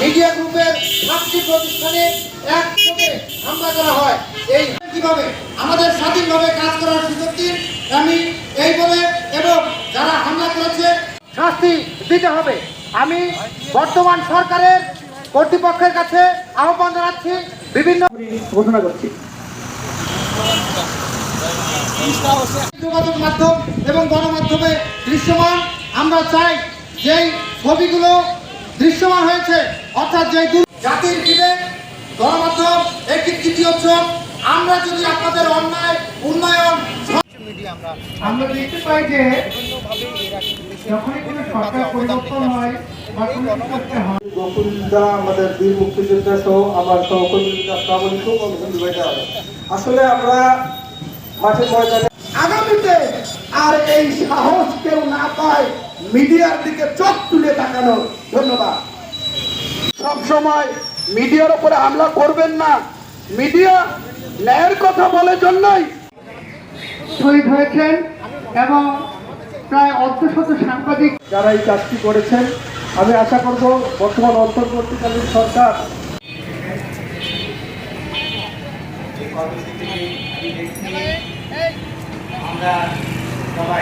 Media গ্রুপের সাতটি প্রতিষ্ঠানে একযোগে হামলা করা হয়। এই কীভাবে? আমাদের স্বাধীনভাবে কাজ করার সুযোগ দিন আমি এই বলে এবং যারা হামলা করেছে, শাস্তি দিতে হবে। আমি বর্তমান সরকারের কর্তৃপক্ষের কাছে আহ্বান জানাচ্ছি, বিভিন্ন ঘোষণা করছি। যোগাযোগ মাধ্যম এবং গণমাধ্যমে দৃশ্যমান। আমরা চাই যেই ছবিগুলো দৃশ্যমান হয়েছে। অর্থাৎ যে জাতির বিবেক গণমাধ্যম একটি তৃতীয় চোখ আমরা যদি আপনাদের অন্যায় উন্নয়ন আমরা দেখতে পাই যে যখনই কোনো সরকার পরিবর্তন হয় বা কোনো কিছু একটা গকুলদা আমাদের বীর মুক্তিযোদ্ধা সহ আমার সহকর্মীরা আসসালামু আলাইকুম আমি হিন্দু আসলে আমরা মাঠে ময়দানে আগামীতে আর এই সাহস কেউ না পায় মিডিয়ার দিকে চোখ তুলে তাকানো ধন্যবাদ। সব সময় মিডিয়ার উপরে হামলা করবেন না। মিডিয়া ন্যায়ের কথা বলে জন্যই। শহীদ হয়েছেন এবং প্রায় অর্ধশত সাংবাদিক। যারা এই কাজটি করেছেন আমি আশা করব বর্তমান অন্তর্বর্তীকালীন সরকার আমরা সবাই